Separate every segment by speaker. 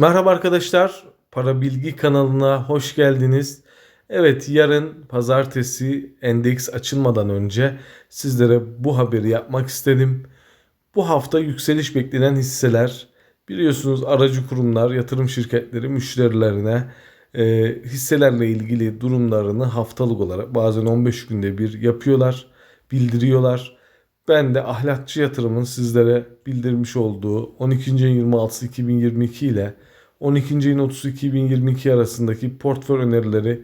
Speaker 1: Merhaba arkadaşlar, Para Bilgi kanalına hoş geldiniz. Evet, yarın pazartesi endeks açılmadan önce sizlere bu haberi yapmak istedim. Bu hafta yükseliş beklenen hisseler, biliyorsunuz aracı kurumlar, yatırım şirketleri müşterilerine e, hisselerle ilgili durumlarını haftalık olarak bazen 15 günde bir yapıyorlar, bildiriyorlar. Ben de ahlakçı yatırımın sizlere bildirmiş olduğu 12. ayın 26'sı 2022 ile 12. ayın 30'u 2022 arasındaki portföy önerileri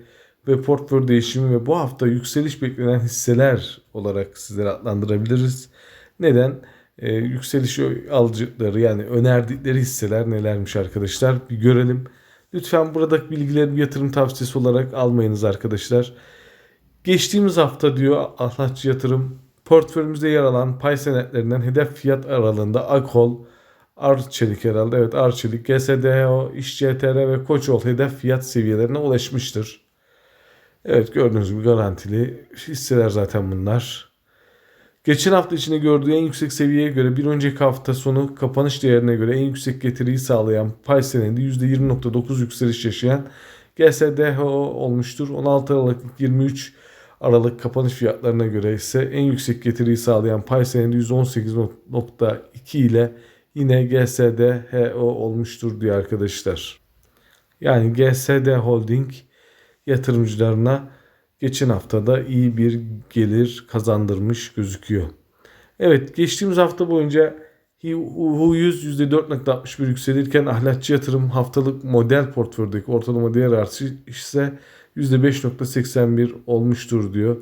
Speaker 1: ve portföy değişimi ve bu hafta yükseliş beklenen hisseler olarak sizlere adlandırabiliriz. Neden? Ee, yükseliş alıcıları yani önerdikleri hisseler nelermiş arkadaşlar bir görelim. Lütfen buradaki bilgileri bir yatırım tavsiyesi olarak almayınız arkadaşlar. Geçtiğimiz hafta diyor Ahlatçı Yatırım portföyümüzde yer alan pay senetlerinden hedef fiyat aralığında Akol, Arçelik herhalde evet Arçelik, GSDO, İşCTR ve Koçol hedef fiyat seviyelerine ulaşmıştır. Evet gördüğünüz gibi garantili hisseler zaten bunlar. Geçen hafta içinde gördüğü en yüksek seviyeye göre bir önceki hafta sonu kapanış değerine göre en yüksek getiriyi sağlayan pay senedi %20.9 yükseliş yaşayan GSDHO olmuştur. 16 Aralık 23 Aralık kapanış fiyatlarına göre ise en yüksek getiriyi sağlayan pay senedi %18.2 ile yine GSDHO olmuştur diyor arkadaşlar. Yani GSD Holding yatırımcılarına geçen haftada iyi bir gelir kazandırmış gözüküyor. Evet geçtiğimiz hafta boyunca HU100 %4.61 yükselirken ahlakçı yatırım haftalık model portföydeki ortalama değer artışı ise %5.81 olmuştur diyor.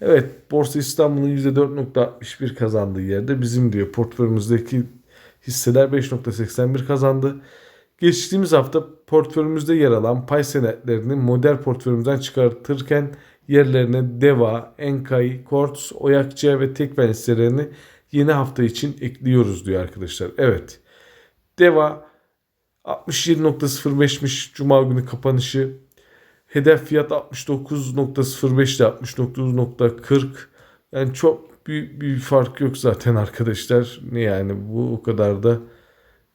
Speaker 1: Evet Borsa İstanbul'un %4.61 kazandığı yerde bizim diyor portföyümüzdeki hisseler 5.81 kazandı. Geçtiğimiz hafta portföyümüzde yer alan pay senetlerini model portföyümüzden çıkartırken yerlerine Deva, Enkay, Quartz, Oyakçı ve Tekven hisselerini yeni hafta için ekliyoruz diyor arkadaşlar. Evet. Deva 67.05'miş Cuma günü kapanışı. Hedef fiyat 69.05 ile 69.40. Yani çok büyük bir fark yok zaten arkadaşlar. Ne yani bu o kadar da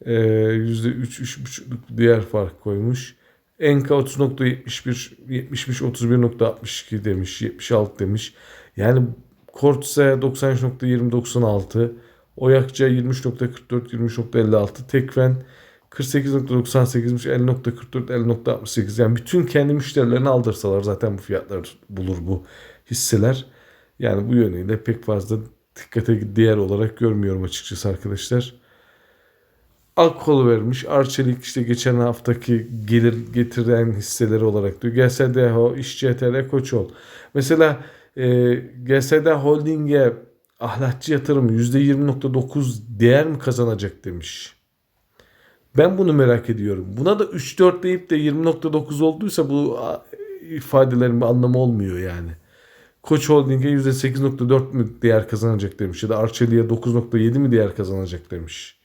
Speaker 1: e, %3-3.5'luk diğer fark koymuş. Enka 30.71 70'miş 31.62 demiş 76 demiş. Yani Kortse 93.20 96 Oyakça 23.44 23.56 Tekfen 48.98'miş 50.44 50.68 yani bütün kendi müşterilerini aldırsalar zaten bu fiyatlar bulur bu hisseler. Yani bu yönüyle pek fazla dikkate değer olarak görmüyorum açıkçası arkadaşlar. Akkol vermiş. Arçelik işte geçen haftaki gelir getiren hisseleri olarak diyor. GSDHO, İşCTR, Koçol. Mesela e, GSD Holding'e ahlakçı yatırım %20.9 değer mi kazanacak demiş. Ben bunu merak ediyorum. Buna da 3-4 deyip de 20.9 olduysa bu ifadelerin bir anlamı olmuyor yani. Koç Holding'e %8.4 mü değer kazanacak demiş ya da Arçelik'e 9.7 mi değer kazanacak demiş.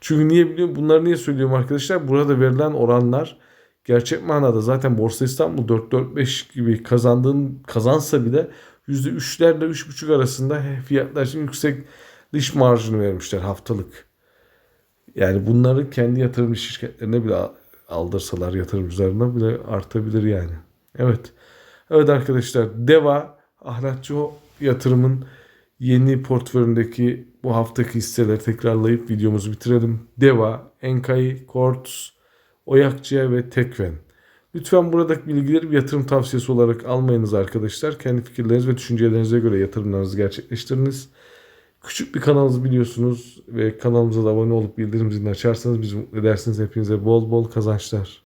Speaker 1: Çünkü niye biliyorum bunları niye söylüyorum arkadaşlar? Burada verilen oranlar gerçek manada zaten Borsa İstanbul 4-4-5 gibi kazandığın kazansa bile %3'lerle 3.5 arasında fiyatlar için yüksek dış marjını vermişler haftalık. Yani bunları kendi yatırım şirketlerine bile aldırsalar yatırımcılarına bile artabilir yani. Evet. Evet arkadaşlar Deva ahlakçı yatırımın yeni portföyündeki bu haftaki hisseleri tekrarlayıp videomuzu bitirelim. Deva, Enkai, Quartz, Oyakçıya ve Tekven. Lütfen buradaki bilgileri bir yatırım tavsiyesi olarak almayınız arkadaşlar. Kendi fikirleriniz ve düşüncelerinize göre yatırımlarınızı gerçekleştiriniz. Küçük bir kanalımız biliyorsunuz ve kanalımıza da abone olup bildirim zilini açarsanız bizi mutlu edersiniz. Hepinize bol bol kazançlar.